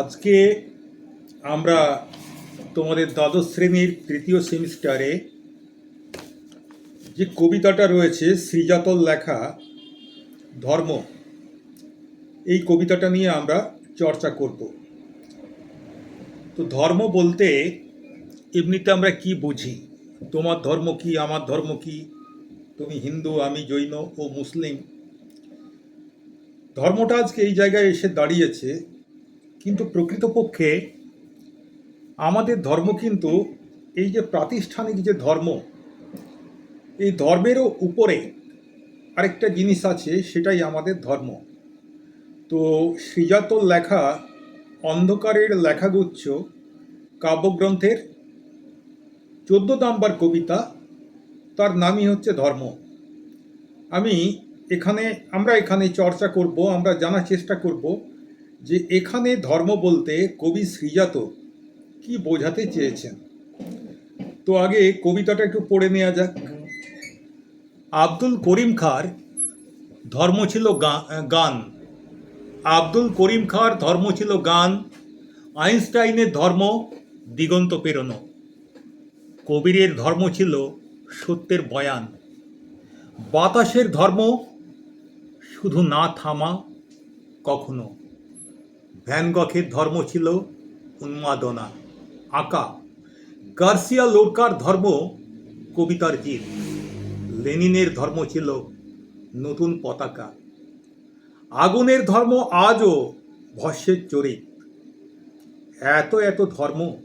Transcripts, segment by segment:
আজকে আমরা তোমাদের দ্বাদশ শ্রেণির তৃতীয় সেমিস্টারে যে কবিতাটা রয়েছে শ্রীজাতল লেখা, ধর্ম, এই কবিতাটা নিয়ে আমরা চর্চা করব। তো ধর্ম বলতে এমনিতে আমরা কি বুঝি? তোমার ধর্ম কি, আমার ধর্ম কি? তুমি হিন্দু, আমি জৈন ও মুসলিম। ধর্মটা আজকে এই জায়গায় এসে দাঁড়িয়েছে। কিন্তু প্রকৃতপক্ষে আমাদের ধর্ম কিন্তু এই যে প্রাতিষ্ঠানিক যে ধর্ম, এই ধর্মেরও উপরে আরেকটা জিনিস আছে, সেটাই আমাদের ধর্ম। তো শ্রীজাতল লেখা, অন্ধকারের লেখাগুচ্ছ, কাব্যগ্রন্থের চোদ্দ নাম্বার কবিতা, তার নামই হচ্ছে ধর্ম। আমি এখানে, আমরা এখানে চর্চা করব, আমরা জানার চেষ্টা করব যে এখানে ধর্ম বলতে কবি শ্রীজাত কি বোঝাতে চেয়েছেন? তো আগে কবিতাটা একটু পড়ে নেওয়া যাক। আব্দুল করিম খার ধর্ম ছিল গান। আব্দুল করিম খার ধর্ম ছিল গান। আইনস্টাইনের ধর্ম দিগন্ত পেরোনো। কবিরের ধর্ম ছিল সত্যের বয়ান। বাতাসের ধর্ম শুধু না থামা কখনো। ভ্যানগখের ধর্ম ছিল উন্মাদনা। আঁকা। গার্সিয়া লোরকার ধর্ম কবিতার জিত লেনিনের ধর্ম ছিল নতুন পতাকা। আগুনের ধর্ম আজও ভস্যের চরিত। এত এত ধর্ম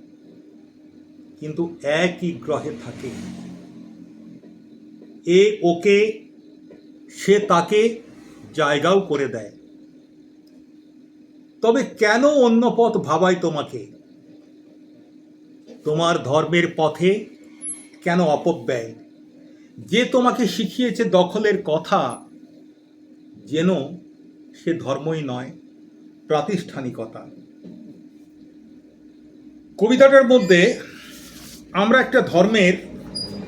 কিন্তু একই গ্রহে থাকে। এ ওকে, সে তাকে জায়গাও করে দেয়। তবে কেন অন্য পথ ভাবায় তোমাকে? তোমার ধর্মের পথে কেন অপব্যয়? যে তোমাকে শিখিয়েছে দখলের কথা, যেন সে ধর্মই নয়, প্রাতিষ্ঠানিকতা। কবিতাটার মধ্যে আমরা একটা ধর্মের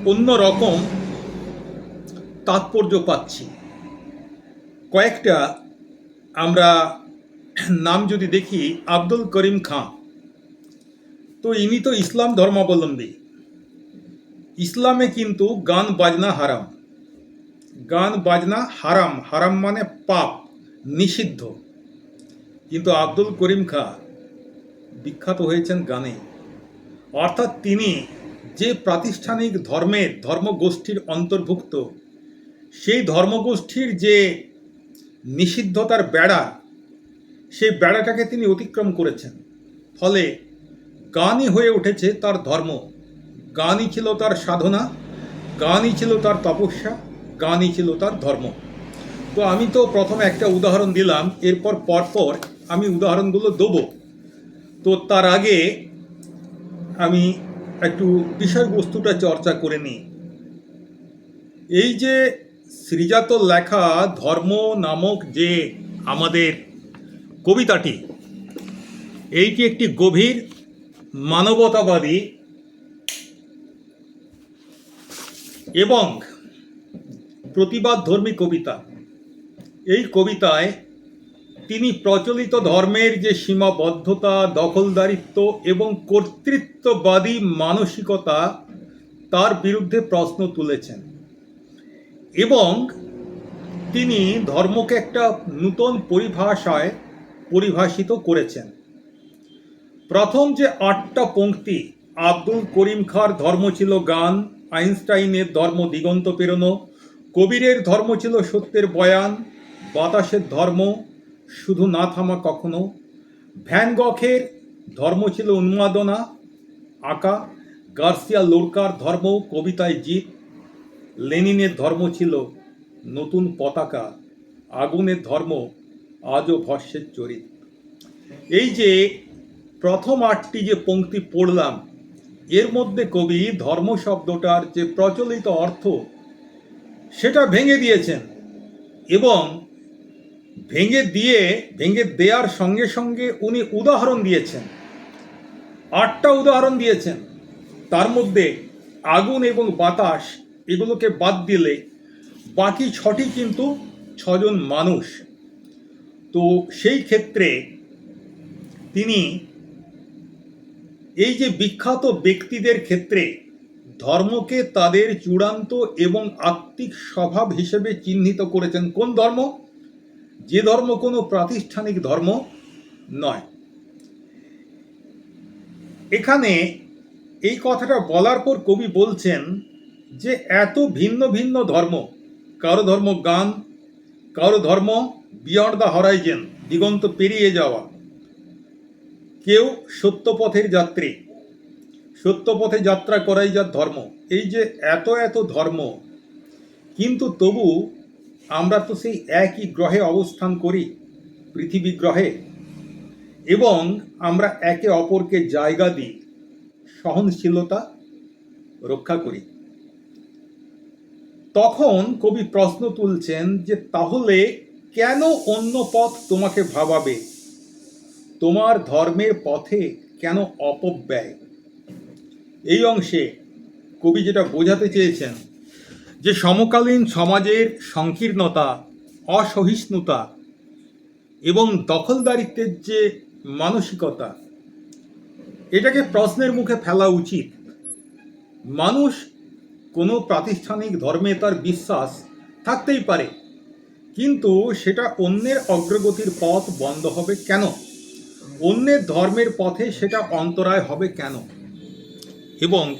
অন্য রকম তাৎপর্য পাচ্ছি। কয়েকটা আমরা নাম যদি দেখি, আব্দুল করিম খাঁ। তো ইনি তো ইসলাম ধর্মাবলম্বী। ইসলামে কিন্তু গান বাজনা হারাম। গান বাজনা হারাম। হারাম মানে পাপ, নিষিদ্ধ। কিন্তু আব্দুল করিম খাঁ বিখ্যাত হয়েছেন গানে। অর্থাৎ তিনি যে প্রাতিষ্ঠানিক ধর্মের ধর্মগোষ্ঠীর অন্তর্ভুক্ত, সেই ধর্মগোষ্ঠীর যে নিষিদ্ধতার বেড়া সেই বেড়াটাকে তিনি অতিক্রম করেছেন। ফলে গানই হয়ে উঠেছে তার ধর্ম। গানই ছিল তার সাধনা, গানই ছিল তার তপস্যা, গানই ছিল তার ধর্ম। তো আমি তো প্রথমে একটা উদাহরণ দিলাম, এরপর পরপর আমি উদাহরণগুলো দেবো। তো তার আগে আমি একটু বিষয়বস্তুটা চর্চা করে নিই। এই যে শ্রীজাত লেখা ধর্ম নামক যে আমাদের কবিতাটি, এইটি একটি গভীর মানবতাবাদী এবং প্রতিবাদধর্মী কবিতা। এই কবিতায় তিনি প্রচলিত ধর্মের যে সীমাবদ্ধতা, দখলদারিত্ব এবং কর্তৃত্ববাদী মানসিকতা, তার বিরুদ্ধে প্রশ্ন তুলেছেন এবং তিনি ধর্মকে একটা নূতন পরিভাষায় পরিভাষিত করেছেন। প্রথম যে আটটা পংক্তি আব্দুল করিম খার ধর্ম ছিল গান, আইনস্টাইনের ধর্ম দিগন্ত পেরোনো, কবিরের ধর্ম ছিল সত্যের বয়ান, বাতাসের ধর্ম শুধু না থামা কখনো, ভ্যান গখের ধর্ম ছিল উন্মাদনা, আঁকা, গার্সিয়া লোরকার ধর্ম, কবিতায় জিত, লেনিনের ধর্ম ছিল নতুন পতাকা, আগুনের ধর্ম আজও ভস্যের চরিত। এই যে প্রথম আটটি যে পংক্তি পড়লাম, এর মধ্যে কবি ধর্ম শব্দটার যে প্রচলিত অর্থ, সেটা ভেঙে দিয়েছেন এবং ভেঙে দিয়ে, ভেঙে দেওয়ার সঙ্গে সঙ্গে উনি উদাহরণ দিয়েছেন। আটটা উদাহরণ দিয়েছেন। তার মধ্যে আগুন এবং বাতাস এগুলোকে বাদ দিলে বাকি ছটি কিন্তু ছজন মানুষ তো সেই ক্ষেত্রে তিনি এই যে বিখ্যাত ব্যক্তিদের ক্ষেত্রে ধর্মকে তাদের চূড়ান্ত এবং আত্মিক স্বভাব হিসেবে চিহ্নিত করেছেন কোন ধর্ম? যে ধর্ম কোনো প্রাতিষ্ঠানিক ধর্ম নয়। এখানে এই কথাটা বলার পর কবি বলছেন যে এত ভিন্ন ভিন্ন ধর্ম, কারও ধর্ম গান, কারও ধর্ম বিয়ন্ড দ্য হরাইজেন, দিগন্ত পেরিয়ে যাওয়া। কেউ সত্যপথের যাত্রী। সত্যপথে যাত্রা করাই যার ধর্ম। এই যে এত এত ধর্ম, কিন্তু তবু আমরা তো সেই একই গ্রহে অবস্থান করি, পৃথিবী গ্রহে, এবং আমরা একে অপরকে জায়গা দিই, সহনশীলতা রক্ষা করি। তখন কবি প্রশ্ন তুলছেন যে তাহলে কেন অন্য পথ তোমাকে ভাবাবে? তোমার ধর্মের পথে কেন অপব্যয়? এই অংশে কবি যেটা বোঝাতে চেয়েছেন, যে সমকালীন সমাজের সংকীর্ণতা, অসহিষ্ণুতা এবং দখলদারিত্বের যে মানসিকতা, এটাকে প্রশ্নের মুখে ফেলা উচিত। মানুষ কোনো প্রাতিষ্ঠানিক ধর্মে তার বিশ্বাস থাকতেই পারে। কিন্তু সেটা অন্যের অগ্রগতির পথ বন্ধ হবে কেন? অন্যের ধর্মের পথে সেটা অন্তরায় হবে কেন? এবং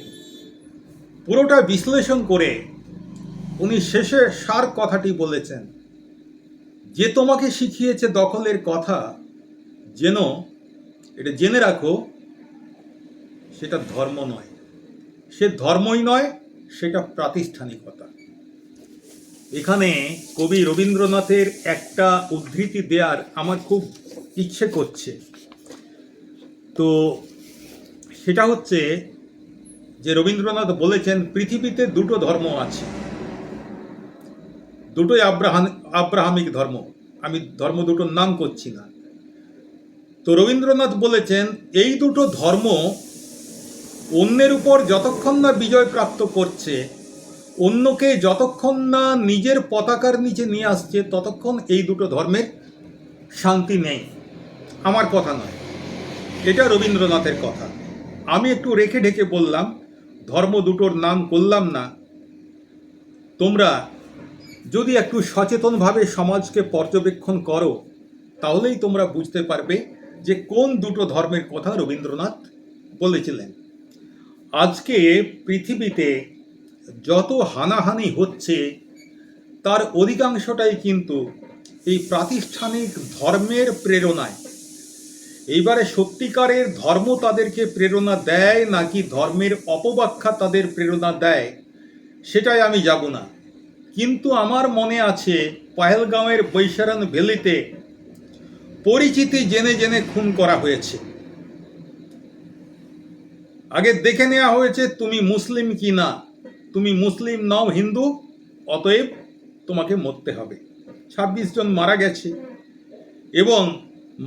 পুরোটা বিশ্লেষণ করে উনি শেষে সার কথাটি বলেছেন, যে তোমাকে শিখিয়েছে দখলের কথা, যেন এটা জেনে রাখো, সেটা ধর্ম নয়। সে ধর্মই নয়, সেটা প্রাতিষ্ঠানিকতা। এখানে কবি রবীন্দ্রনাথের একটা উদ্ধৃতি দেওয়ার আমার খুব ইচ্ছে করছে। তো সেটা হচ্ছে যে রবীন্দ্রনাথ বলেছেন, পৃথিবীতে দুটো ধর্ম আছে। দুটোই আব্রাহাম, আব্রাহামিক ধর্ম। আমি ধর্ম দুটোর নাম করছি না। তো রবীন্দ্রনাথ বলেছেন, এই দুটো ধর্ম অন্যের উপর যতক্ষণ না বিজয় প্রাপ্ত করছে অন্যকে যতক্ষণ না নিজের পতাকার নিচে নিয়ে আসছে, ততক্ষণ এই দুটো ধর্মের শান্তি নেই। আমার কথা নয়। এটা রবীন্দ্রনাথের কথা। আমি একটু রেখে ঢেকে বললাম, ধর্ম দুটোর নাম করলাম না। তোমরা যদি একটু সচেতনভাবে সমাজকে পর্যবেক্ষণ করো, তাহলেই তোমরা বুঝতে পারবে যে কোন দুটো ধর্মের কথা রবীন্দ্রনাথ বলেছিলেন। আজকে পৃথিবীতে যত হানাহানি হচ্ছে, তার অধিকাংশটাই কিন্তু এই প্রাতিষ্ঠানিক ধর্মের প্রেরণায়। এইবারে সত্যিকারের ধর্ম তাদেরকে প্রেরণা দেয় নাকি ধর্মের অপব্যাখ্যা তাদের প্রেরণা দেয়, সেটাই আমি যাব না। কিন্তু আমার মনে আছে পাহেলগাঁওয়ের বৈশারণ ভ্যালিতে পরিচিতি জেনে জেনে খুন করা হয়েছে। আগে দেখে নেওয়া হয়েছে তুমি মুসলিম কি না তুমি মুসলিম নও হিন্দু, অতএব তোমাকে মরতে হবে। ছাব্বিশ জন মারা গেছে। এবং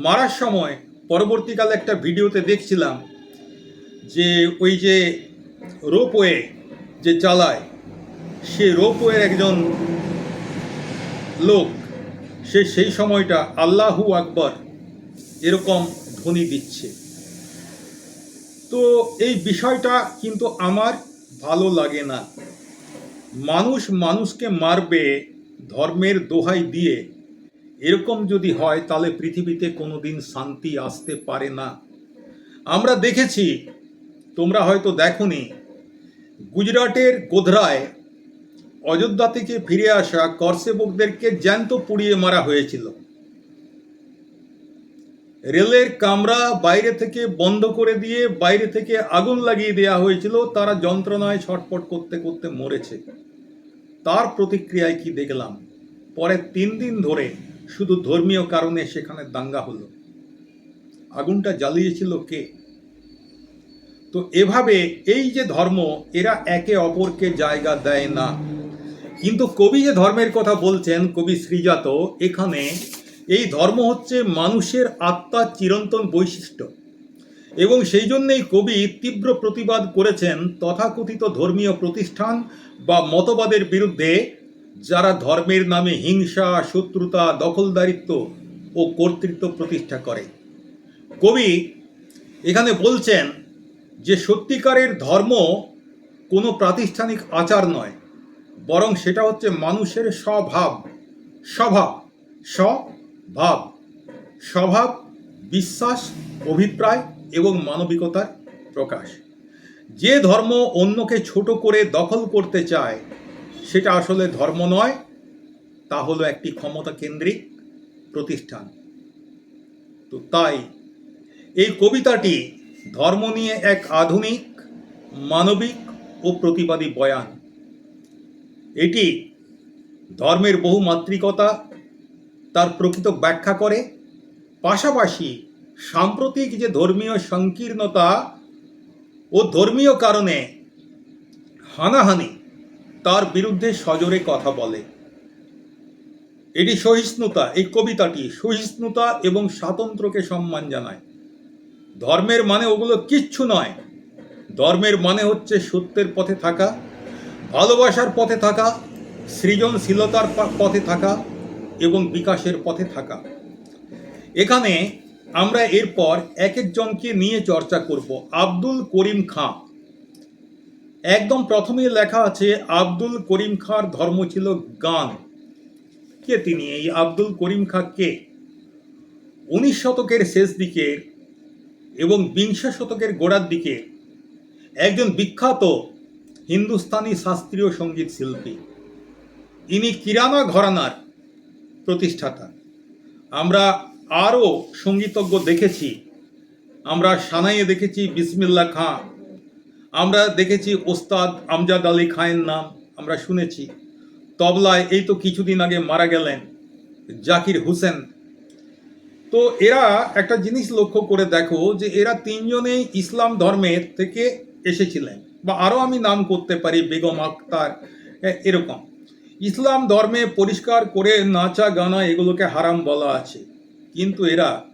মারার সময় পরবর্তীকালে একটা ভিডিওতে দেখছিলাম যে ওই যে রোপওয়ে যে চালায়, সে রোপওয়ের একজন লোক, সে সেই সময়টা আল্লাহু আকবর এরকম ধ্বনি দিচ্ছে। তো এই বিষয়টা কিন্তু আমার ভালো লাগে না। মানুষ মানুষকে মারবে ধর্মের দোহাই দিয়ে। এরকম যদি হয়, তাহলে পৃথিবীতে কোনোদিন শান্তি আসতে পারে না। আমরা দেখেছি, তোমরা হয়তো দেখনি, গুজরাটের গোধরায় অযোধ্যা থেকে ফিরে আসা করসেবকদেরকে জ্যান্ত পুড়িয়ে মারা হয়েছিল। রেলের কামরা বাইরে থেকে বন্ধ করে দিয়ে বাইরে থেকে আগুন লাগিয়ে দেওয়া হয়েছিল। তারা যন্ত্রণায় ছটপট করতে করতে মরেছে। তার প্রতিক্রিয়ায় কি দেখলাম? পরে তিন দিন ধরে শুধু ধর্মীয় কারণে সেখানে দাঙ্গা হলো। আগুনটা জ্বালিয়েছিল কে? তো এভাবে এই যে ধর্ম, এরা একে অপরকে জায়গা দেয় না। কিন্তু কবি যে ধর্মের কথা বলছেন, কবি শ্রীজাত, এখানে এই ধর্ম হচ্ছে মানুষের আত্মার চিরন্তন বৈশিষ্ট্য। এবং সেই জন্যেই কবি তীব্র প্রতিবাদ করেছেন তথাকথিত ধর্মীয় প্রতিষ্ঠান বা মতবাদের বিরুদ্ধে, যারা ধর্মের নামে হিংসা, শত্রুতা, দখলদারিত্ব ও কর্তৃত্ব প্রতিষ্ঠা করে। কবি এখানে বলছেন যে সত্যিকারের ধর্ম কোনো প্রাতিষ্ঠানিক আচার নয়, বরং সেটা হচ্ছে মানুষের স্বভাব। স্বভাব। স্বভাব স্বভাব, বিশ্বাস, অভিপ্রায় এবং মানবিকতার প্রকাশ। যে ধর্ম অন্যকে ছোট করে দখল করতে চায়, সেটা আসলে ধর্ম নয়, তা হলো একটি ক্ষমতা কেন্দ্রিক প্রতিষ্ঠান। তো তাই, এই কবিতাটি ধর্ম নিয়ে এক আধুনিক, মানবিক ও প্রতিবাদী বয়ান। এটি ধর্মের বহুমাত্রিকতা তার প্রকৃত ব্যাখ্যা করে। পাশাপাশি সাম্প্রতিক যে ধর্মীয় সংকীর্ণতা ও ধর্মীয় কারণে হানাহানি তার বিরুদ্ধে সজোরে কথা বলে। এটি সহিষ্ণুতা, এই কবিতাটি সহিষ্ণুতা এবং স্বাতন্ত্র্যকে সম্মান জানায়। ধর্মের মানে ওগুলো কিচ্ছু নয়। ধর্মের মানে হচ্ছে সত্যের পথে থাকা, ভালোবাসার পথে থাকা, সৃজনশীলতার পথে থাকা এবং বিকাশের পথে থাকা। এখানে আমরা এরপর এক একজনকে নিয়ে চর্চা করব, আব্দুল করিম খাঁ। একদম প্রথমে লেখা আছে, আব্দুল করিম খাঁর ধর্ম ছিল গান। কে তিনি? এই আব্দুল করিম খাঁ কে? উনিশ শতকের শেষ দিকের এবং বিংশ শতকের গোড়ার দিকে একজন বিখ্যাত হিন্দুস্তানি শাস্ত্রীয় সংগীত শিল্পী। ইনি কিরানা ঘরানার প্রতিষ্ঠাতা। আমরা আরও সঙ্গীতজ্ঞ দেখেছি। আমরা সানাইয়ে দেখেছি বিসমিল্লা খাঁ আমরা দেখেছি ওস্তাদ আমজাদ আলী খাঁয়ের নাম আমরা শুনেছি। তবলায় এই তো কিছুদিন আগে মারা গেলেন জাকির হোসেন। তো এরা একটা জিনিস লক্ষ্য করে দেখো যে এরা তিনজনেই ইসলাম ধর্মের থেকে এসেছিলেন। বা আরও আমি নাম করতে পারি, বেগম আক্তার এরকম। ইসলাম ধর্মে পরিষ্কার করে নাচা গানা এগুলোকে হারাম বলা আছে। কিন্তু এরা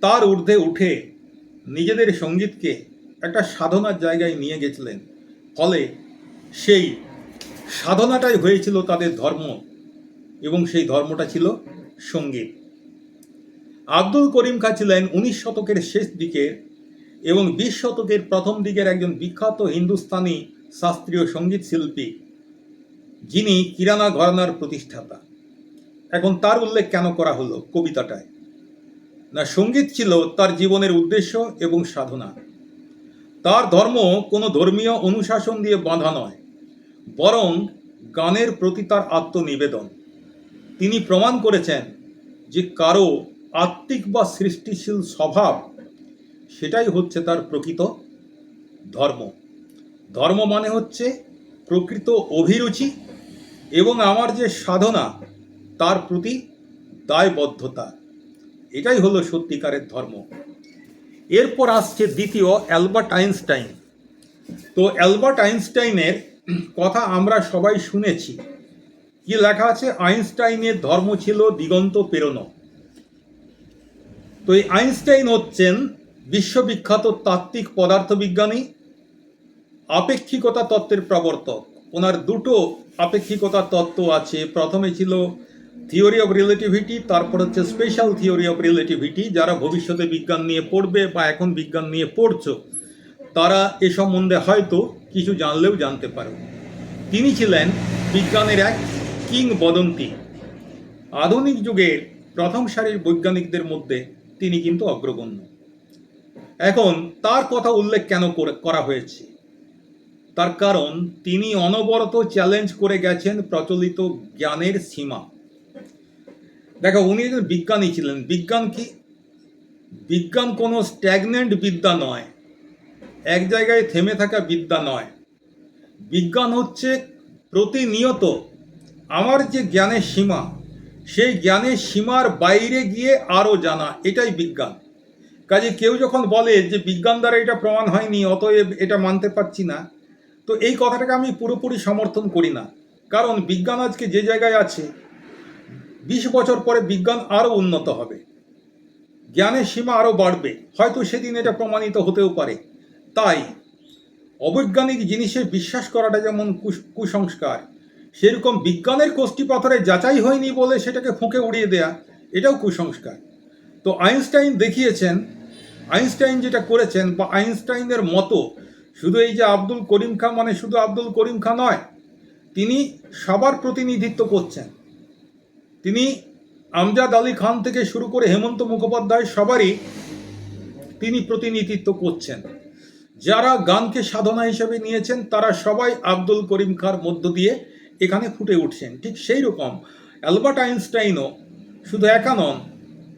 তার ঊর্ধ্বে উঠে নিজেদের সঙ্গীতকে একটা সাধনার জায়গায় নিয়ে গেছিলেন। ফলে সেই সাধনাটাই হয়েছিল তাদের ধর্ম এবং সেই ধর্মটা ছিল সংগীত। আব্দুল করিম খাঁ ছিলেন উনিশ শতকের শেষ দিকের এবং বিশ শতকের প্রথম দিকের একজন বিখ্যাত হিন্দুস্তানি শাস্ত্রীয় সংগীত শিল্পী যিনি কিরানা ঘরানার প্রতিষ্ঠাতা। এখন তার উল্লেখ কেন করা হলো কবিতাটায়? না সংগীত ছিল তার জীবনের উদ্দেশ্য এবং সাধনা। তার ধর্ম কোনো ধর্মীয় অনুশাসন দিয়ে বাঁধা নয়, বরং গানের প্রতি তার আত্মনিবেদন। তিনি প্রমাণ করেছেন যে কারও আত্মিক বা সৃষ্টিশীল স্বভাব, সেটাই হচ্ছে তার প্রকৃত ধর্ম। ধর্ম মানে হচ্ছে প্রকৃত অভিরুচি এবং আমার যে সাধনা, তার প্রতি দায়বদ্ধতা, এটাই হলো সত্যিকারের ধর্ম। এরপর আসছে দ্বিতীয়, অ্যালবার্ট আইনস্টাইন। তো অ্যালবার্ট আইনস্টাইনের কথা আমরা সবাই শুনেছি। কি লেখা আছে? আইনস্টাইনের ধর্ম ছিল দিগন্ত পেরোনো তো এই আইনস্টাইন হচ্ছেন বিশ্ববিখ্যাত তাত্ত্বিক পদার্থবিজ্ঞানী, আপেক্ষিকতা তত্ত্বের প্রবর্তক। ওনার দুটো আপেক্ষিকতা তত্ত্ব আছে। প্রথমে ছিল থিওরি অফ রিলেটিভিটি তারপর হচ্ছে স্পেশাল থিওরি অফ রিলেটিভিটি যারা ভবিষ্যতে বিজ্ঞান নিয়ে পড়বে বা এখন বিজ্ঞান নিয়ে পড়ছো। তারা এ সম্বন্ধে হয়তো কিছু জানলেও জানতে পারো। তিনি ছিলেন বিজ্ঞানের এক কিংবদন্তি। আধুনিক যুগের প্রথম সারির বৈজ্ঞানিকদের মধ্যে তিনি কিন্তু অগ্রগণ্য। এখন তার কথা উল্লেখ কেন করা হয়েছে? তার কারণ, তিনি অনবরত চ্যালেঞ্জ করে গেছেন প্রচলিত জ্ঞানের সীমা। দেখো, উনি একজন বিজ্ঞানী ছিলেন। বিজ্ঞান কি? বিজ্ঞান কোনো স্ট্যাগনেন্ট বিদ্যা নয়। এক জায়গায় থেমে থাকা বিদ্যা নয়। বিজ্ঞান হচ্ছে প্রতিনিয়ত আমার যে জ্ঞানের সীমা, সেই জ্ঞানের সীমার বাইরে গিয়ে আরও জানা, এটাই বিজ্ঞান। কাজে কেউ যখন বলে যে বিজ্ঞান দ্বারা এটা প্রমাণ হয়নি, অতএব এটা মানতে পারছি না তো এই কথাটাকে আমি পুরোপুরি সমর্থন করি না। কারণ বিজ্ঞান আজকে যে জায়গায় আছে, বিশ বছর পরে বিজ্ঞান আরও উন্নত হবে। জ্ঞানের সীমা আরও বাড়বে। হয়তো সেদিন এটা প্রমাণিত হতেও পারে। তাই অবৈজ্ঞানিক জিনিসে বিশ্বাস করাটা যেমন কুস- কুসংস্কার, সেরকম বিজ্ঞানের কোষ্ঠী পাথরে যাচাই হয়নি বলে সেটাকে ফুঁকে উড়িয়ে দেয়া, এটাও কুসংস্কার। তো আইনস্টাইন দেখিয়েছেন, আইনস্টাইন যেটা করেছেন বা আইনস্টাইনের মতো শুধু এই যে আব্দুল করিম খান মানে শুধু আব্দুল করিম খান নয়, তিনি সবার প্রতিনিধিত্ব করছেন। তিনি আমজাদ আলী খান থেকে শুরু করে হেমন্ত মুখোপাধ্যায় সবারই তিনি প্রতিনিধিত্ব করছেন। যারা গানকে সাধনা হিসেবে নিয়েছেন, তারা সবাই আব্দুল করিম খার মধ্য দিয়ে এখানে ফুটে উঠছেন। ঠিক সেই রকম অ্যালবার্ট আইনস্টাইনও শুধু একা নন,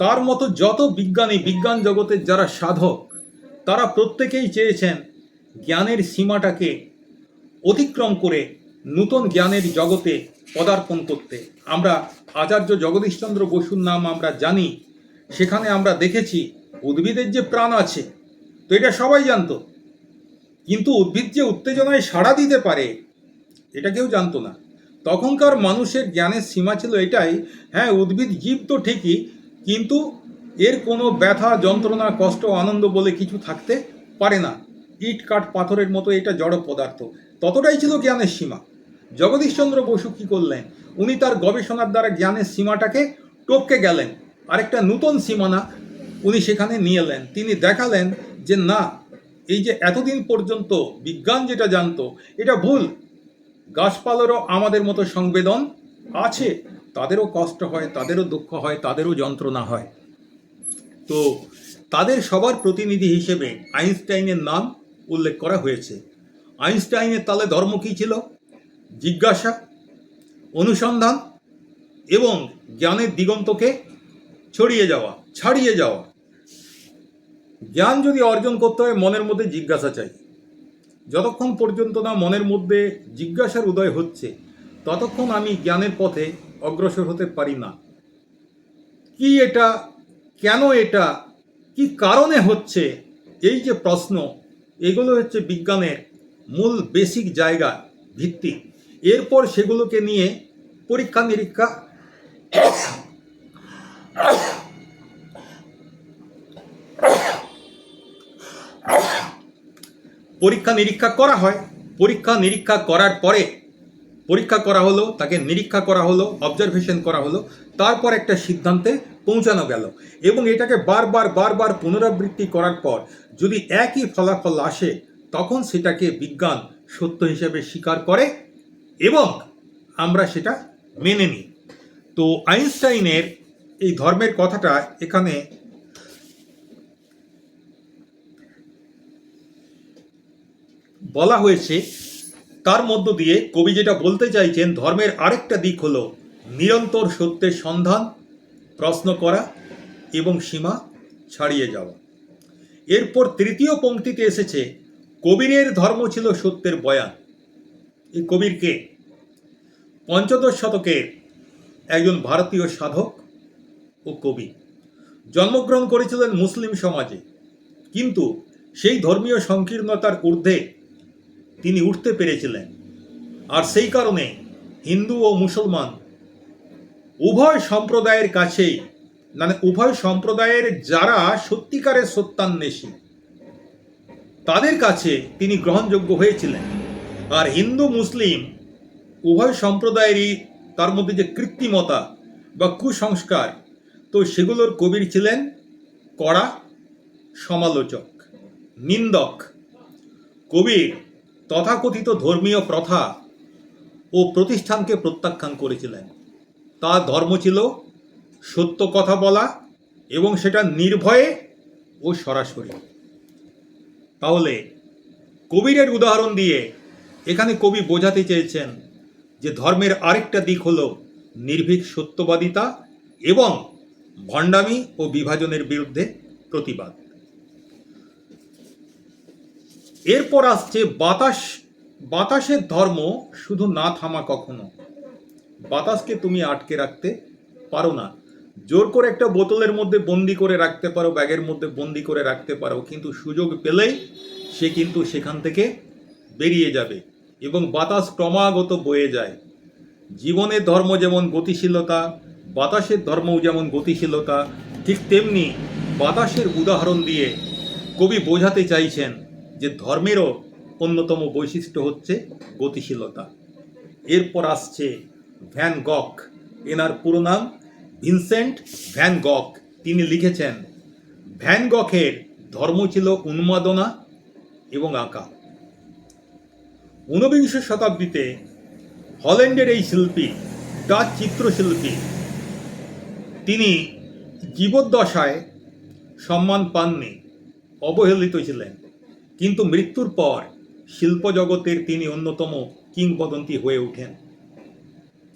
তার মতো যত বিজ্ঞানী, বিজ্ঞান জগতের যারা সাধক, তারা প্রত্যেকেই চেয়েছেন জ্ঞানের সীমাটাকে অতিক্রম করে নূতন জ্ঞানের জগতে পদার্পণ করতে। আমরা আচার্য জগদীশচন্দ্র বসুর নাম আমরা জানি, সেখানে আমরা দেখেছি উদ্ভিদের যে প্রাণ আছে, তো এটা সবাই জানতো। কিন্তু উদ্ভিদ যে উত্তেজনায় সাড়া দিতে পারে, এটা কেউ জানতো না। তখনকার মানুষের জ্ঞানের সীমা ছিল এটাই হ্যাঁ উদ্ভিদ জীব তো ঠিকই, কিন্তু এর কোনো ব্যথা, যন্ত্রণা, কষ্ট, আনন্দ বলে কিছু থাকতে পারে না। ইট, কাঠ, পাথরের মতো এটা জড় পদার্থ। ততটাই ছিল জ্ঞানের সীমা। জগদীশচন্দ্র বসু কী করলেন? উনি তার গবেষণার দ্বারা জ্ঞানের সীমাটাকে টপকে গেলেন। আরেকটা নূতন সীমানা উনি সেখানে নিয়ে এলেন। তিনি দেখালেন যে, না, এই যে এতদিন পর্যন্ত বিজ্ঞান যেটা জানতো, এটা ভুল। গাছপালারও আমাদের মতো সংবেদন আছে। তাদেরও কষ্ট হয়, তাদেরও দুঃখ হয়, তাদেরও যন্ত্রণা হয়। তো তাদের সবার প্রতিনিধি হিসেবে আইনস্টাইনের নাম উল্লেখ করা হয়েছে। আইনস্টাইনের তালে ধর্ম কী ছিল? জিজ্ঞাসা, অনুসন্ধান এবং জ্ঞানের দিগন্তকে ছড়িয়ে যাওয়া, ছাড়িয়ে যাওয়া। জ্ঞান যদি অর্জন করতে হয়, মনের মধ্যে জিজ্ঞাসা চাই। যতক্ষণ পর্যন্ত না মনের মধ্যে জিজ্ঞাসার উদয় হচ্ছে, ততক্ষণ আমি জ্ঞানের পথে অগ্রসর হতে পারি না। কি এটা? কেন এটা? কি কারণে হচ্ছে? এই যে প্রশ্ন এগুলো হচ্ছে বিজ্ঞানের মূল বেসিক জায়গা, ভিত্তি। এরপর সেগুলোকে নিয়ে পরীক্ষা নিরীক্ষা পরীক্ষা নিরীক্ষা করা হয়। পরীক্ষা নিরীক্ষা করার পরে, পরীক্ষা করা হলো, তাকে নিরীক্ষা করা হলো অবজারভেশন করা হলো। তারপর একটা সিদ্ধান্তে পৌঁছানো গেল এবং এটাকে বারবার বারবার পুনরাবৃত্তি করার পর যদি একই ফলাফল আসে, তখন সেটাকে বিজ্ঞান সত্য হিসেবে স্বীকার করে এবং আমরা সেটা মেনে নিই। তো আইনস্টাইনের এই ধর্মের কথাটা এখানে বলা হয়েছে। তার মধ্য দিয়ে কবি যেটা বলতে চাইছেন, ধর্মের আরেকটা দিক হলো নিরন্তর সত্যের সন্ধান, প্রশ্ন করা এবং সীমা ছাড়িয়ে যাওয়া। এরপর তৃতীয় পংক্তিতে এসেছে, কবিরের ধর্ম ছিল সত্যের বয়ান। এই কবির কে? পঞ্চদশ শতকের একজন ভারতীয় সাধক ও কবি। জন্মগ্রহণ করেছিলেন মুসলিম সমাজে। কিন্তু সেই ধর্মীয় সংকীর্ণতার ঊর্ধ্বে তিনি উঠতে পেরেছিলেন। আর সেই কারণে হিন্দু ও মুসলমান উভয় সম্প্রদায়ের কাছেই মানে উভয় সম্প্রদায়ের যারা সত্যিকারের সত্যান্বেষী, তাদের কাছে তিনি গ্রহণযোগ্য হয়েছিলেন। আর হিন্দু, মুসলিম উভয় সম্প্রদায়েরই তার মধ্যে যে কৃত্রিমতা বা কুসংস্কার, তো সেগুলোর কবির ছিলেন কড়া সমালোচক, নিন্দক। কবির তথাকথিত ধর্মীয় প্রথা ও প্রতিষ্ঠানকে প্রত্যাখ্যান করেছিলেন। তার ধর্ম ছিল, সত্য কথা বলা এবং সেটা নির্ভয়ে ও সরাসরি। তাহলে কবিরের উদাহরণ দিয়ে এখানে কবি বোঝাতে চেয়েছেন যে ধর্মের আরেকটা দিক হল নির্ভীক সত্যবাদিতা এবং ভণ্ডামি ও বিভাজনের বিরুদ্ধে প্রতিবাদ। এরপর আসছে বাতাস, বাতাসের ধর্ম শুধু না থামা কখনো। বাতাসকে তুমি আটকে রাখতে পারো না। জোর করে একটা বোতলের মধ্যে বন্দি করে রাখতে পারো, ব্যাগের মধ্যে বন্দি করে রাখতে পারো, কিন্তু সুযোগ পেলেই সে কিন্তু সেখান থেকে বেরিয়ে যাবে এবং বাতাস ক্রমাগত বয়ে যায়। জীবনের ধর্ম যেমন গতিশীলতা, বাতাসের ধর্মও যেমন গতিশীলতা, ঠিক তেমনি বাতাসের উদাহরণ দিয়ে কবি বোঝাতে চাইছেন যে ধর্মেরও অন্যতম বৈশিষ্ট্য হচ্ছে গতিশীলতা। এরপর আসছে ভ্যান গক। এনার পুরো নাম ভিনসেন্ট ভ্যান গক। তিনি লিখেছেন, ভ্যান গকের ধর্ম ছিল উন্মাদনা এবং আঁকা ঊনবিংশ শতাব্দীতে হল্যান্ডের এই শিল্পী, ডাচ চিত্রশিল্পী, তিনি জীবদ্দশায় সম্মান পাননি, অবহেলিত ছিলেন। কিন্তু মৃত্যুর পর শিল্প জগতের তিনি অন্যতম কিংবদন্তি হয়ে ওঠেন।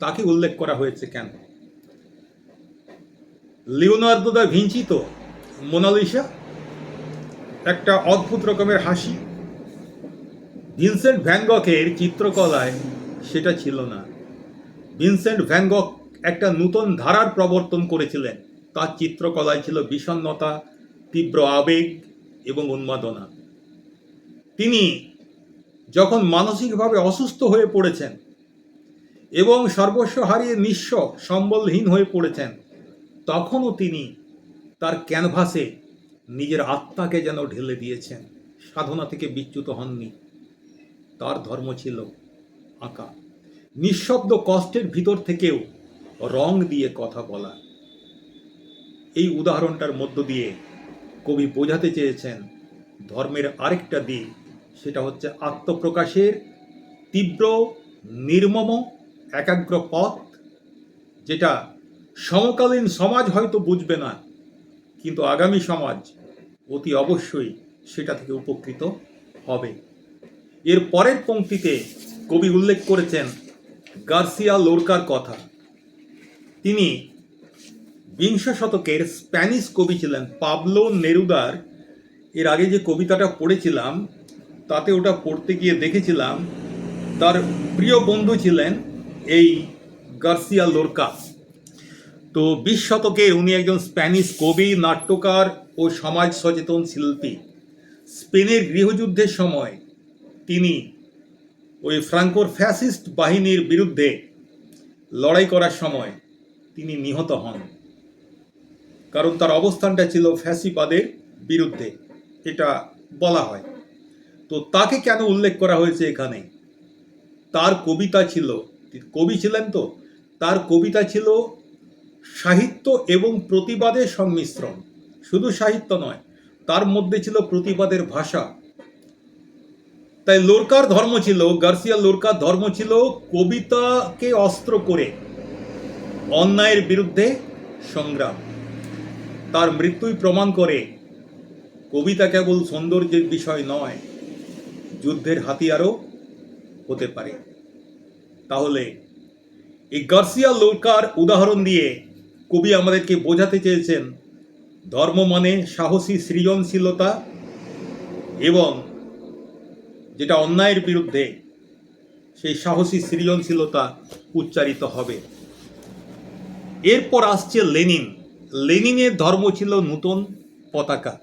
তাকে উল্লেখ করা হয়েছে কেন? লিওনার্দো দা ভিঞ্চি তো মোনালিসা, একটা অদ্ভুত রকমের হাসি। ভিনসেন্ট ভ্যানগকের চিত্রকলায় সেটা ছিল না। ভিনসেন্ট ভ্যানগক একটা নূতন ধারার প্রবর্তন করেছিলেন। তার চিত্রকলায় ছিল বিষণ্ণতা, তীব্র আবেগ এবং উন্মাদনা। তিনি যখন মানসিকভাবে অসুস্থ হয়ে পড়েছেন এবং সর্বস্ব হারিয়ে নিঃস্ব, সম্বলহীন হয়ে পড়েছেন। তখনও তিনি তার ক্যানভাসে নিজের আত্মাকে যেন ঢেলে দিয়েছেন। সাধনা থেকে বিচ্যুত হননি। তার ধর্ম ছিল আঁকা নিঃশব্দ কষ্টের ভিতর থেকেও রং দিয়ে কথা বলা। এই উদাহরণটার মধ্য দিয়ে কবি বোঝাতে চেয়েছেন, ধর্মের আরেকটা দিক, সেটা হচ্ছে আত্মপ্রকাশের তীব্র, নির্মম একাগ্র পথ যেটা সমকালীন সমাজ হয়তো বুঝবে না, কিন্তু আগামী সমাজ অতি অবশ্যই সেটা থেকে উপকৃত হবে। এর পরের পংক্তিতে কবি উল্লেখ করেছেন গার্সিয়া লোরকার কথা। তিনি বিংশ শতকের স্প্যানিশ কবি ছিলেন পাবলো নেরুদার। এর আগে যে কবিতাটা পড়েছিলাম, তাতে ওটা পড়তে গিয়ে দেখেছিলাম, তার প্রিয় বন্ধু ছিলেন এই গার্সিয়া লোরকা। তো বিশ শতকে উনি একজন স্প্যানিশ কবি, নাট্যকার ও সমাজ সচেতন শিল্পী। স্পেনের গৃহযুদ্ধের সময় তিনি ওই ফ্রাঙ্কোর ফ্যাসিস্ট বাহিনীর বিরুদ্ধে লড়াই করার সময় তিনি নিহত হন। কারণ তার অবস্থানটা ছিল ফ্যাসিবাদের বিরুদ্ধে, এটা বলা হয়। তো তাকে কেন উল্লেখ করা হয়েছে এখানে? তার কবিতা ছিল কবি ছিলেন তো, তার কবিতা ছিল সাহিত্য এবং প্রতিবাদের সংমিশ্রণ। শুধু সাহিত্য নয়, তার মধ্যে ছিল প্রতিবাদের ভাষা। তাই লোরকার ধর্ম ছিল, গার্সিয়া লোরকার ধর্ম ছিল কবিতাকে অস্ত্র করে অন্যায়ের বিরুদ্ধে সংগ্রাম। তার মৃত্যুই প্রমাণ করে কবিতা কেবল সৌন্দর্যের বিষয় নয়, যুদ্ধের হাতিয়ারও হতে পারে। তাহলে এই গার্সিয়া লোরকার উদাহরণ দিয়ে কবি আমাদেরকে বোঝাতে চেয়েছেন, ধর্ম মানে সাহসী সৃজনশীলতা এবং যেটা অন্যায়ের বিরুদ্ধে সেই সাহসী সৃজনশীলতা উচ্চারিত হবে। এরপর আসছে লেনিন। লেনিনের ধর্ম ছিল নূতন পতাকা।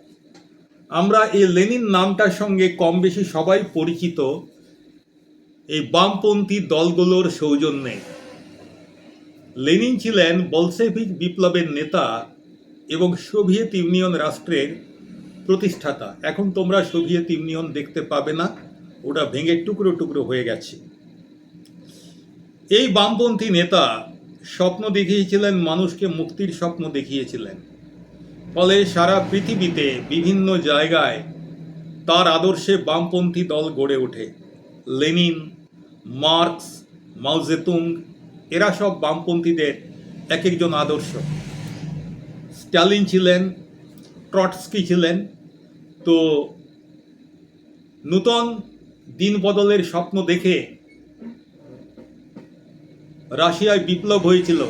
আমরা এই লেনিন নামটার সঙ্গে কম বেশি সবাই পরিচিত। এই বামপন্থী দলগুলোর সৌজন্যে। লেনিন ছিলেন বলসেভিক বিপ্লবের নেতা এবং সোভিয়েত ইউনিয়ন রাষ্ট্রের প্রতিষ্ঠাতা। এখন তোমরা সোভিয়েত ইউনিয়ন দেখতে পাবে না, ওটা ভেঙে টুকরো টুকরো হয়ে গেছে। এই বামপন্থী নেতা স্বপ্ন দেখিয়েছিলেন, মানুষকে মুক্তির স্বপ্ন দেখিয়েছিলেন। ফলে সারা পৃথিবীতে বিভিন্ন জায়গায় তার আদর্শে বামপন্থী দল গড়ে ওঠে। লেনিন, মার্কস মাউজেতুং এরা সব বামপন্থীদের এক একজন আদর্শ। স্ট্যালিন ছিলেন, ট্রটস্কি ছিলেন। তো নূতন দিন বদলের স্বপ্ন দেখে রাশিয়ায় বিপ্লব হয়েছিল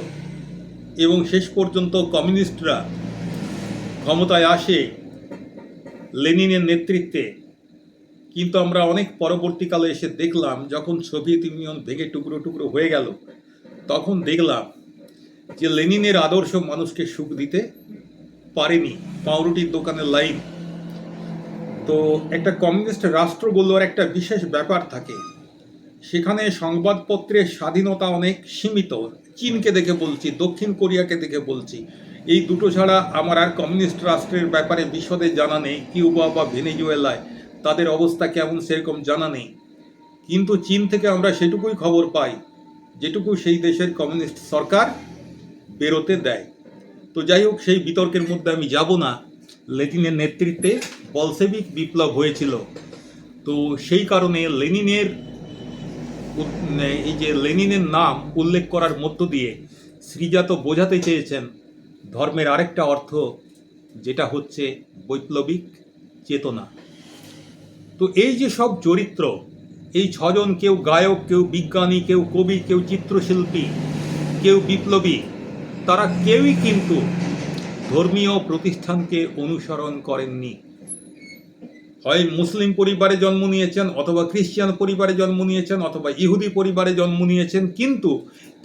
এবং শেষ পর্যন্ত কমিউনিস্টরা ক্ষমতায় আসে লেনিনের নেতৃত্বে। কিন্তু আমরা অনেক পরবর্তীকালে এসে দেখলাম, যখন সোভিয়েত ইউনিয়ন ভেঙে টুকরো টুকরো হয়ে গেল, তখন দেখলাম যে লেনিনের আদর্শ মানুষকে সুখ দিতে পারেনি পাউরুটির দোকানের লাইন। তো একটা কমিউনিস্ট রাষ্ট্র রাষ্ট্রগুলোর একটা বিশেষ ব্যাপার থাকে। সেখানে সংবাদপত্রের স্বাধীনতা অনেক সীমিত। চীনকে দেখে বলছি, দক্ষিণ কোরিয়াকে দেখে বলছি। এই দুটো ছাড়া আমার আর কমিউনিস্ট রাষ্ট্রের ব্যাপারে বিশদে জানা নেই, কিউবা বা ভেনেজুয়েলায়। তাদের অবস্থা কেমন সেরকম জানা নেই। কিন্তু চীন থেকে আমরা সেটুকুই খবর পাই, যেটুকু সেই দেশের কমিউনিস্ট সরকার বেরোতে দেয়। তো যাই হোক, সেই বিতর্কের মধ্যে আমি যাব না। লেনিনের নেতৃত্বে বলসেবিক বিপ্লব হয়েছিল। তো সেই কারণে লেনিনের এই যে লেনিনের নাম উল্লেখ করার মধ্য দিয়ে শ্রীজাত বোঝাতে চেয়েছেন ধর্মের আরেকটা অর্থ, যেটা হচ্ছে বৈপ্লবিক চেতনা। তো এই যে সব চরিত্র, এই ছজন কেউ গায়ক, কেউ বিজ্ঞানী, কেউ কবি, কেউ চিত্রশিল্পী, কেউ বিপ্লবী, তারা কেউই কিন্তু ধর্মীয় প্রতিষ্ঠানকে অনুসরণ করেননি। হয় মুসলিম পরিবারে জন্ম নিয়েছেন, অথবা খ্রিস্টান পরিবারে জন্ম নিয়েছেন, অথবা ইহুদি পরিবারে জন্ম নিয়েছেন, কিন্তু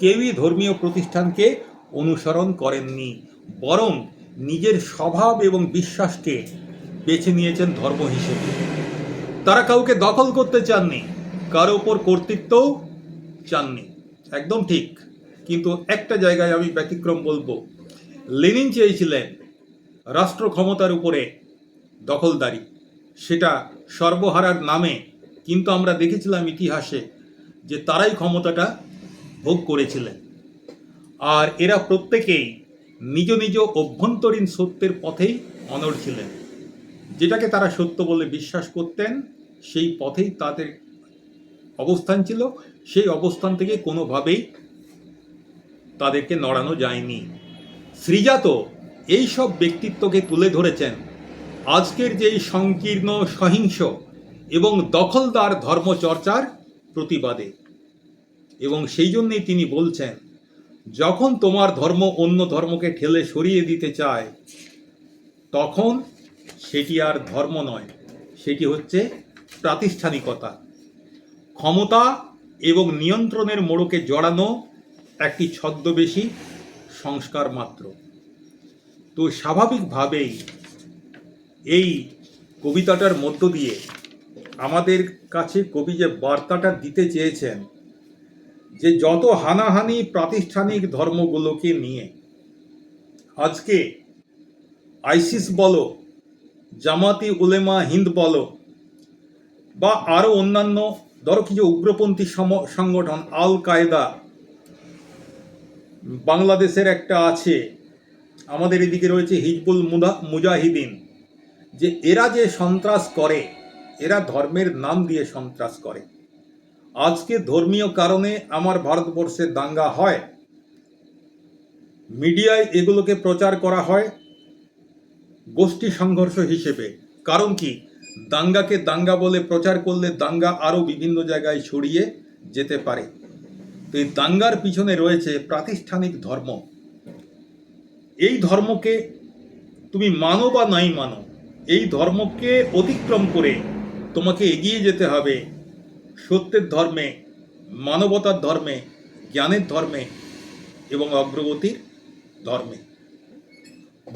কেউই ধর্মীয় প্রতিষ্ঠানকে অনুসরণ করেননি, বরং নিজের স্বভাব এবং বিশ্বাসকে বেছে নিয়েছেন ধর্ম হিসেবে। তারা কাউকে দখল করতে চাননি, কারও ওপর কর্তৃত্বও চাননি। একদম ঠিক। কিন্তু একটা জায়গায় আমি ব্যতিক্রম বলব। লেনিন চেয়েছিলেন রাষ্ট্র ক্ষমতার উপরে দখলদারি। সেটা সর্বহারার নামে কিন্তু আমরা দেখেছিলাম ইতিহাসে যে তারাই ক্ষমতাটা ভোগ করেছিলেন। আর এরা প্রত্যেকেই নিজ নিজ অভ্যন্তরীণ সত্যের পথেই অনড় ছিলেন। যেটাকে তারা সত্য বলে বিশ্বাস করতেন সেই পথেই তাদের অবস্থান ছিল। সেই অবস্থান থেকে কোনোভাবেই তাদেরকে নড়ানো যায়নি। শ্রীজাত এই সব ব্যক্তিত্বকে তুলে ধরেছেন। আজকের যেই সংকীর্ণ সহিংস এবং দখলদার ধর্মচর্চার প্রতিবাদে। এবং সেই জন্যই তিনি বলছেন, যখন তোমার ধর্ম অন্য ধর্মকে ঠেলে সরিয়ে দিতে চায়, তখন সেটি আর ধর্ম নয়। সেটি হচ্ছে প্রাতিষ্ঠানিকতা। ক্ষমতা এবং নিয়ন্ত্রণের মোড়কে জড়ানো একটি ছদ্মবেশী সংস্কার মাত্র। তো স্বাভাবিকভাবেই এই কবিতাটার মধ্য দিয়ে আমাদের কাছে কবি যে বার্তাটা দিতে চেয়েছেন, যে যত হানাহানি প্রাতিষ্ঠানিক ধর্মগুলোকে নিয়ে আজকে আইসিস বলো, জামাতি উলেমা হিন্দ বলো বা আরও অন্যান্য ধরো কিছু উগ্রপন্থী সংগঠন আল কায়দা বাংলাদেশের একটা আছে। আমাদের এদিকে রয়েছে হিজবুল মুজাহিদিন, যে এরা যে সন্ত্রাস করে, এরা ধর্মের নাম দিয়ে সন্ত্রাস করে। আজকে ধর্মীয় কারণে আমার ভারতবর্ষে দাঙ্গা হয়, মিডিয়ায় এগুলোকে প্রচার করা হয় গোষ্ঠী সংঘর্ষ হিসেবে। কারণ কি? দাঙ্গাকে দাঙ্গা বলে প্রচার করলে দাঙ্গা আরও বিভিন্ন জায়গায় ছড়িয়ে যেতে পারে। তো এই দাঙ্গার পিছনে রয়েছে প্রাতিষ্ঠানিক ধর্ম। এই ধর্মকে তুমি মানো বা নাই মানো, এই ধর্মকে অতিক্রম করে তোমাকে এগিয়ে যেতে হবে সত্যের ধর্মে, মানবতার ধর্মে, জ্ঞানের ধর্মে এবং অগ্রগতির ধর্মে।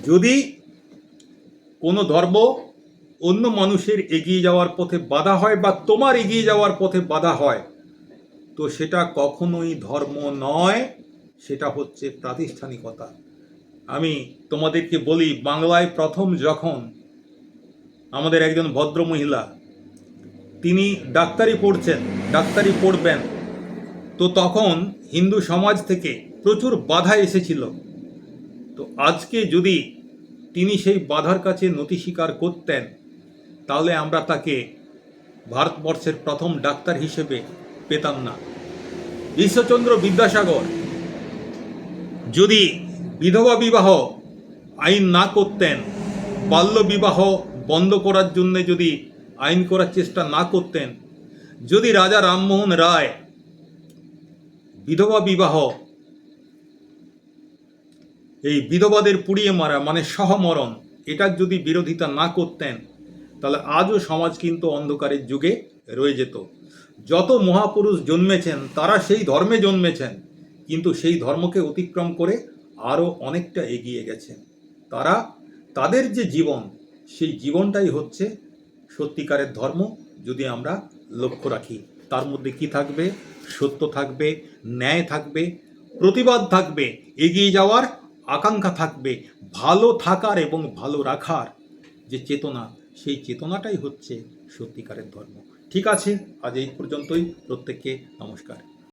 যদি কোনো ধর্ম অন্য মানুষের এগিয়ে যাওয়ার পথে বাধা হয় বা তোমার এগিয়ে যাওয়ার পথে বাধা হয়, তো সেটা কখনোই ধর্ম নয়, সেটা হচ্ছে প্রাতিষ্ঠানিকতা। আমি তোমাদেরকে বলি, বাংলায় প্রথম যখন আমাদের একজন ভদ্র মহিলা, তিনি ডাক্তারি পড়ছেন, ডাক্তারি পড়বেন, তো তখন হিন্দু সমাজ থেকে প্রচুর বাধা এসেছিল। তো আজকে যদি তিনি সেই বাধার কাছে নতি স্বীকার করতেন তাহলে আমরা তাকে ভারতবর্ষের প্রথম ডাক্তার হিসেবে পেতাম না। ঈশ্বরচন্দ্র বিদ্যাসাগর যদি বিধবা বিবাহ আইন না করতেন, বাল্য বিবাহ বন্ধ করার জন্য যদি আইন করার চেষ্টা না করতেন, যদি রাজা রামমোহন রায় বিধবা বিবাহ এই বিধবাদের পুড়িয়ে মারা মানে সহমরণ, এটার যদি বিরোধিতা না করতেন তাহলে আজও সমাজ কিন্তু অন্ধকারের যুগে রয়ে যেত। যত মহাপুরুষ জন্মেছেন, তারা সেই ধর্মে জন্মেছেন, কিন্তু সেই ধর্মকে অতিক্রম করে আরও অনেকটা এগিয়ে গেছেন। তারা, তাদের যে জীবন, সেই জীবনটাই হচ্ছে সত্যিকারের ধর্ম, যদি আমরা লক্ষ্য রাখি। তার মধ্যে কি থাকবে? সত্য থাকবে, ন্যায় থাকবে, প্রতিবাদ থাকবে, এগিয়ে যাওয়ার আকাঙ্ক্ষা থাকবে, ভালো থাকার এবং ভালো রাখার যে চেতনা সেই চেতনাটাই হচ্ছে সত্যিকারের ধর্ম। ঠিক আছে আজ এই পর্যন্তই। প্রত্যেককে নমস্কার।